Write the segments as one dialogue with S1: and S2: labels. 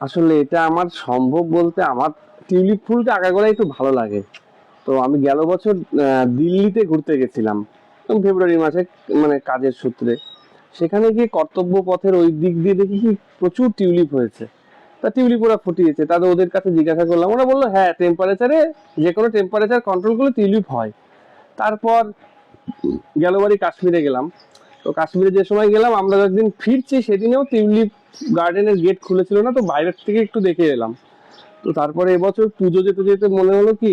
S1: আসলে এটা আমার সম্ভব বলতে আমার টিউলিপ ফুলটা আগাগোড়াই একটু ভালো লাগে। তো আমি গেল বছর দিল্লিতে ঘুরতে গেছিলাম ফেব্রুয়ারি মাসে মানে কাজের সূত্রে। সেখানে গিয়ে কর্তব্য পথের ওই দিক দিয়ে দেখি কি প্রচুর টিউলিপ হয়েছে। তা টিউলিপ ওরা ফুটিয়েছে, তাদের ওদের কাছে জিজ্ঞাসা করলাম, ওরা বলল হ্যাঁ টেম্পারেচারে যে কোনো টেম্পারেচার কন্ট্রোল করলে টিউলিপ হয়। তারপর গেল বাড়ি কাশ্মীরে গেলাম। তো কাশ্মীরে যে সময় গেলাম, আমরা একদিন ফিরছি, সেদিনেও টিউলিপ গার্ডেনের গেট খুলেছিল না তো বাইরের থেকে একটু দেখে এলাম। তো তারপরে এবছর পুজো যেতে যেতে মনে হলো কি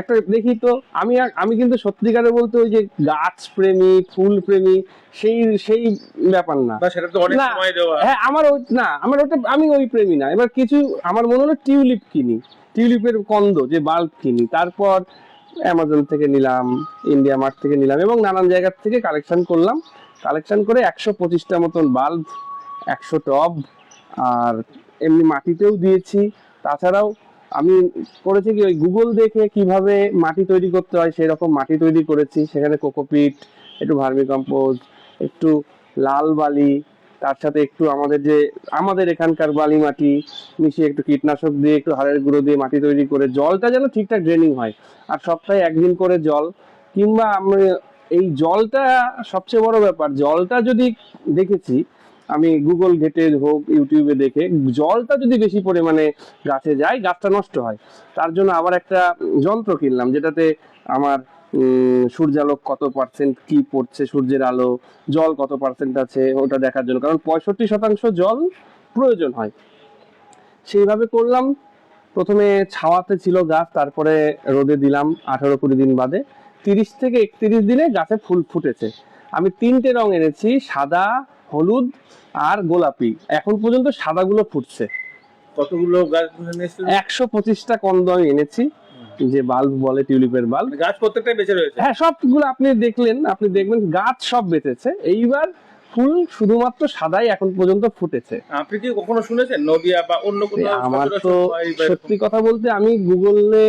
S1: একটা দেখি তো আমি আমি কিন্তু সত্যিকারে বলতে ওই যে গাছ প্রেমী ফুল প্রেমী সেই সেই ব্যাপার না।
S2: সেটা তো অনেক সময় দেওয়া।
S1: হ্যাঁ আমার ওই না আমার ওটা আমি ওই প্রেমী না। এবার কিছু আমার মনে হলো টিউলিপ কিনি। টিউলিপের কন্দ যে বাল্ব কিনি। তারপর অ্যামাজন থেকে নিলাম ইন্ডিয়া মার্ট থেকে নিলাম এবং নানান জায়গা থেকে কালেকশন করলাম। কালেকশন করে একশো পঁচিশটা মতন বাল্ব একশো টব, আর এমনি মাটিতেও দিয়েছি। তাছাড়াও আমি করেছি কি, ওই গুগল দেখে কীভাবে মাটি তৈরি করতে হয় সেই রকম মাটি তৈরি করেছি। সেখানে কোকোপিট, একটু ভার্মি কম্পোজ, একটু লাল বালি, তার সাথে একটু আমাদের যে, আমাদের এখানকার বালি মাটি, মিশিয়ে একটু কীটনাশক দিয়ে, একটু হাড়ের গুঁড়ো দিয়ে মাটি তৈরি করে, জলটা যেন ঠিকঠাক ড্রেনিং হয়। আর সপ্তাহে একদিন করে জল। কিংবা আমরা এই জলটা সবচেয়ে বড় ব্যাপার, জলটা যদি দেখেছি আমি গুগল ঘেটে হোক ইউটিউবে দেখে, জলটা যদি বেশি পরিমাণে গাছে যায়, গাছটা নষ্ট হয়। তার জন্য আবার একটা যন্ত্র কিনলাম, যেটাতে আমার সূর্যালোক কত পার্সেন্ট কি পড়ছে, সূর্যের আলো, জল কত পার্সেন্ট আছে, ওটা দেখার জন্য। কারণ পঁয়ষট্টি শতাংশ জল প্রয়োজন হয়। সেইভাবে করলাম। প্রথমে ছাওয়াতে ছিল গাছ, তারপরে রোদে দিলাম আঠারো কুড়ি দিন বাদে। তিরিশ থেকে একত্রিশ দিনে গাছে ফুল ফুটেছে। আমি তিনটে রং এনেছি, সাদা হলুদ আর গোলাপি। এখন পর্যন্ত সাদাগুলো ফুটছে।
S2: কতগুলো গাছ
S1: একশো পঁচিশটা কন্দ আমি এনেছি। যে বাল্ব বলে টিউলিপের বাল্ব।
S2: মানে গাছ প্রত্যেকটাই বেঁচে রয়েছে?
S1: হ্যাঁ সবগুলো আপনি দেখলেন আপনি দেখবেন গাছ সব বেঁচেছে। এইবার ফুল শুধুমাত্র সাদাই এখন পর্যন্ত ফুটেছে।
S2: আপনি কি কখনো শুনেছেন নদিয়া বা অন্য কোনো
S1: আমার তো? সত্যি কথা বলতে আমি গুগলে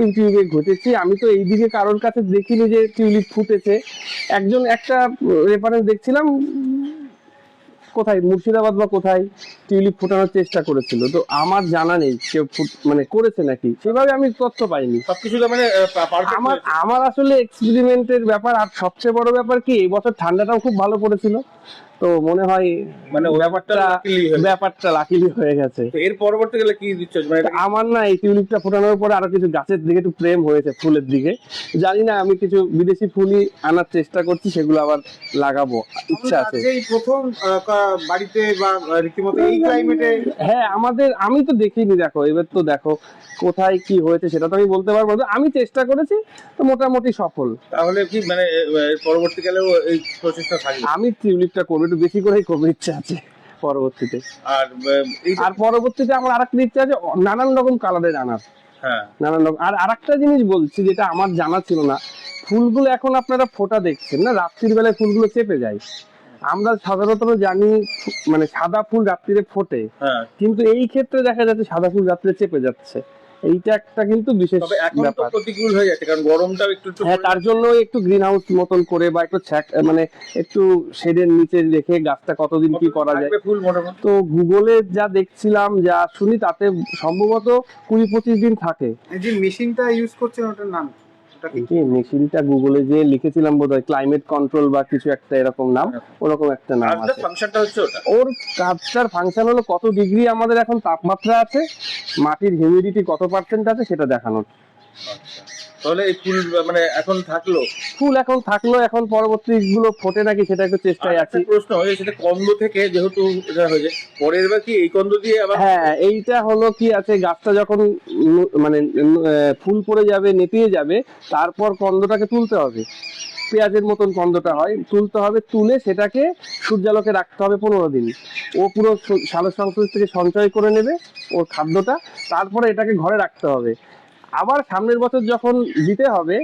S1: ইউটিউবে ঘটেছি। আমি তো এইদিকে কারোর কাছে দেখিনি যে টিউলিপ ফুটেছে। একজন একটা রেফারেন্স দেখছিলাম কোথায়? মুর্শিদাবাদ বা কোথায় টিউলিপ ফোটানোর চেষ্টা করেছিল। তো আমার জানা নেই কেউ ফুট- মানে করেছে নাকি? সেভাবে আমি তথ্য পাইনি।
S2: সবকিছু মানে
S1: আমার আমার আসলে এক্সপেরিমেন্টের ব্যাপার আর সবচেয়ে বড় ব্যাপার কি এই বছর ঠান্ডাটাও খুব ভালো পড়েছিল। তো মনে হয়
S2: মানে ওই
S1: ব্যাপারটা। ব্যাপারটা লাকিলি হয়ে গেছে।
S2: এর পরবর্তী গেলে কি দিচ্ছ? মানে
S1: আমার না এই টিউলিপটা ফোটানোর পরে আরও কিছু গাছের দিকে একটু প্রেম হয়েছে ফুলের দিকে। জানি না আমি কিছু বিদেশি ফুলই আনার চেষ্টা করছি সেগুলো আবার লাগাবো। ইচ্ছা আছে।
S3: আজকেই প্রথম বাড়িতে বা রীতিমতো এই ক্লাইমেটে
S1: হ্যাঁ আমাদের আমি তো দেখিনি দেখো এবার তো দেখো কোথায় কি হয়েছে সেটা তো আমি বলতে পারব না। আমি চেষ্টা করেছি তো মোটামুটি সফল।
S2: তাহলে কি মানে পরবর্তীকালেও এই প্রচেষ্টা থাকবে?
S1: আমি টিউলিপটা করব একটু বেশি করেই করব ইচ্ছা আছে। পরবর্তীতে।
S2: আর
S1: পরবর্তীতে আমার আরেকটা ইচ্ছা আছে নানান রকম কালারের আনার।
S2: হ্যাঁ।
S1: নানান রকম আর আরেকটা জিনিস বলছি যেটা আমার জানা ছিল না ফুলগুলো এখন আপনারা ফোটা দেখছেন না? রাত্রির বেলায় ফুলগুলো চেপে যায়। আমরা সাধারণত জানি মানে সাদা ফুল রাত্রিরে ফোটে।
S2: হ্যাঁ।
S1: কিন্তু এই ক্ষেত্রে দেখা যাচ্ছে সাদা ফুল রাত্রে চেপে যাচ্ছে। এইটা একটা কিন্তু বিশেষ ব্যাপার।
S2: প্রতিকূল হয়ে যাচ্ছে কারণ গরমটাও একটু একটু
S1: হ্যাঁ তার জন্য একটু গ্রিন হাউস মতন করে বা একটু ছ্যাক মানে একটু শেডের নিচে রেখে গাছটা কতদিন কি করা যায়। তো গুগলে যা দেখছিলাম যা শুনি তাতে সম্ভবত কুড়ি পঁচিশ দিন থাকে।
S3: এই যে মেশিনটা ইউজ করছেন ওটার নাম কি? কি
S1: মেশিনটা গুগলে যে লিখেছিলাম বোধহয় ক্লাইমেট কন্ট্রোল বা কিছু একটা এরকম নাম ওরকম একটা নাম আছে।
S2: ফাংশনটা হচ্ছে ওটা?
S1: ওর কাজটার ফাংশন হলো কত ডিগ্রি আমাদের এখন তাপমাত্রা আছে মাটির হিউমিডিটি কত পার্সেন্ট আছে সেটা দেখানোর।
S2: তাহলে এই ফুল মানে এখন থাকল?
S1: ফুল এখন থাকল এখন পরবর্তী গুলো ফোটে নাকি সেটা একটু চেষ্টায় আছি।
S2: প্রশ্ন হয়েছে সেটা কন্দ থেকে যেহেতু এটা হয়েছে পরের বার কি এই কন্দ দিয়ে আবার
S1: হ্যাঁ এইটা হলো কি আছে গাছটা যখন মানে ফুল পড়ে যাবে নেতিয়ে যাবে তারপর কন্দটাকে তুলতে হবে। পেঁয়াজের মতন কন্দটা হয় তুলতে হবে তুলে সেটাকে সূর্যালোকে রাখতে হবে পনেরো দিন। ও পুরো স- সালোক সংশ্লেষ থেকে সঞ্চয় করে নেবে ওর খাদ্যটা তারপরে এটাকে ঘরে রাখতে হবে। আবার সামনের বছর যখন দিতে হবে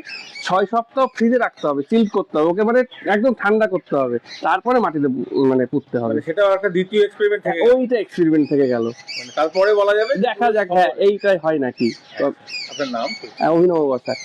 S1: ছয় সপ্তাহ ফ্রিজে রাখতে হবে সিল করতে হবে ওকে মানে একদম ঠান্ডা করতে হবে। তারপরে মাটিতে মানে পুঁততে হবে।
S2: সেটা সেটাও একটা দ্বিতীয় এক্সপেরিমেন্ট থেকে
S1: ওইটা এক্সপেরিমেন্ট থেকে গেল।
S2: মানে তারপরে বলা যাবে
S1: দেখা যাক হ্যাঁ এইটাই হয় নাকি।
S2: আপনার নাম?
S1: অভিনব বসাক।